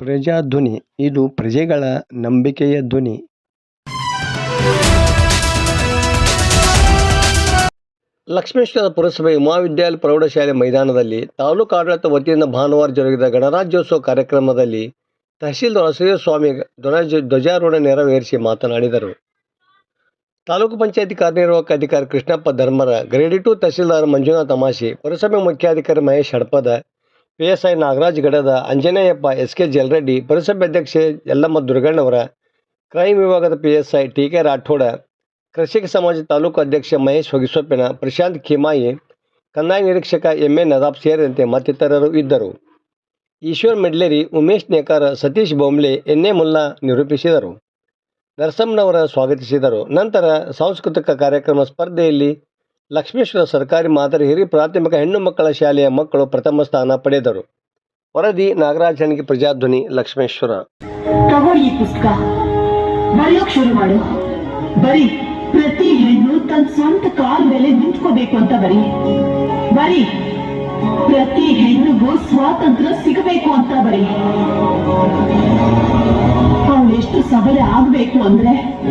ಪ್ರಜಾಧ್ವನಿ, ಇದು ಪ್ರಜೆಗಳ ನಂಬಿಕೆಯ ಧ್ವನಿ. ಲಕ್ಷ್ಮೇಶ್ವರ ಪುರಸಭೆ ಮಹಾವಿದ್ಯಾಲಯ ಪ್ರೌಢಶಾಲೆ ಮೈದಾನದಲ್ಲಿ ತಾಲೂಕು ಆಡಳಿತ ವತಿಯಿಂದ ಭಾನುವಾರ ಜರುಗಿದ ಗಣರಾಜ್ಯೋತ್ಸವ ಕಾರ್ಯಕ್ರಮದಲ್ಲಿ ತಹಶೀಲ್ದಾರ್ ಸ್ವಾಮಿ ಧ್ವಜ, ಧ್ವಜಾರೋಹಣ ನೆರವೇರಿಸಿ ಮಾತನಾಡಿದರು. ತಾಲೂಕು ಪಂಚಾಯತಿ ಕಾರ್ಯನಿರ್ವಾಹಕ ಅಧಿಕಾರಿ ಕೃಷ್ಣಪ್ಪ ಧರ್ಮರ, ಗ್ರೇಡಿ ಟು ತಹಶೀಲ್ದಾರ್ ಮಂಜುನಾಥ ತಮಾಷೆ ಪುರಸಭೆ ಮುಖ್ಯಾಧಿಕಾರಿ Mahesh Hadapada P S I Nagaraj Gadada Anjaneyappa S K Jalareddy ಪುರಸಭೆ ಅಧ್ಯಕ್ಷೆ ಯಲ್ಲಮ್ಮ ದುರ್ಗಣ್ಣವರ ಕ್ರೈಮ್ ವಿಭಾಗದ P S I T K Rathod ಕೃಷಿಕ ಸಮಾಜ ತಾಲೂಕು ಅಧ್ಯಕ್ಷ ಮಹೇಶ್ ಹೊಗಿಸೊಪ್ಪಿನ, ಪ್ರಶಾಂತ್ ಖಿಮಾಯಿ, ಕಂದಾಯ ನಿರೀಕ್ಷಕ ಎಂ ಎ ನದಾಬ್ ಸೇರಿದಂತೆ ಮತ್ತಿತರರು ಇದ್ದರು. ಈಶ್ವರ್ ಮೆಡ್ಲೇರಿ, ಉಮೇಶ್ ನೇಕಾರ, ಸತೀಶ್ ಬೊಂಬ್ಲೆ ಎನ್ ಎ ಮುಲ್ಲಾ ನಿರೂಪಿಸಿದರು. ನರಸಮ್ಮನವರ ಸ್ವಾಗತಿಸಿದರು. ನಂತರ ಸಾಂಸ್ಕೃತಿಕ ಕಾರ್ಯಕ್ರಮ ಸ್ಪರ್ಧೆಯಲ್ಲಿ ಲಕ್ಷ್ಮೇಶ್ವರ ಸರ್ಕಾರಿ ಮಾದರಿ ಹಿರಿಯ ಪ್ರಾಥಮಿಕ ಹೆಣ್ಣು ಮಕ್ಕಳ ಶಾಲೆಯ ಮಕ್ಕಳು ಪ್ರಥಮ ಸ್ಥಾನ ಪಡೆದರು. ವರದಿ, ನಾಗರಾಜ್ ಹಣಗಿ ಪ್ರಜಾಧ್ವನಿ, ಲಕ್ಷ್ಮೇಶ್ವರ. ಈ ಪುಸ್ತಕ. ಬರೆಯೋಕ್ ಶುರು ಮಾಡು. ಪ್ರತಿ ಹೆಣ್ಣು ತನ್ನ ಸ್ವಂತ ಕಾಲ ಮೇಲೆ ನಿಂತ್ಕೋಬೇಕು ಅಂತ ಬರಿ. ಬರಿ ಪ್ರತಿ ಹೆಣ್ಣಿಗೂ ಸ್ವಾತಂತ್ರ್ಯ ಸಿಗಬೇಕು ಅಂತ ಬರಿ. ಅವಳು ಎಷ್ಟು ಸಬಲೆ ಆಗ್ಬೇಕು ಅಂದ್ರೆ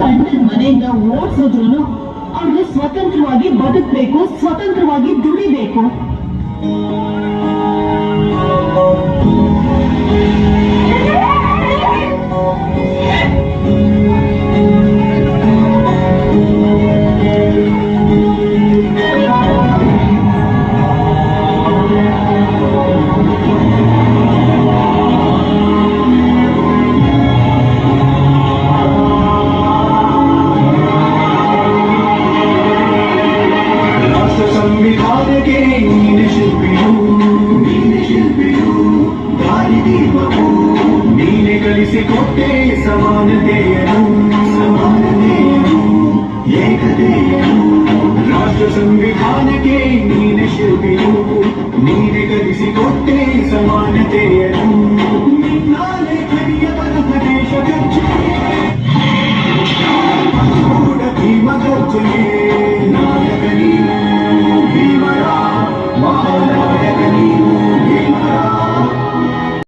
ಗಂಡನ ಮನೆಯಿಂದ ಓಡಿಸಿದ್ರು ಅವಳು ಸ್ವತಂತ್ರವಾಗಿ ಬದುಕಬೇಕು ಸ್ವತಂತ್ರವಾಗಿ ದುಡಿಬೇಕು. కలిసికొట్టే సమాన ధ్యేయను సమాన ధ్యేయను ఏకదేయను రాష్ట్ర సంవిధానకే నీ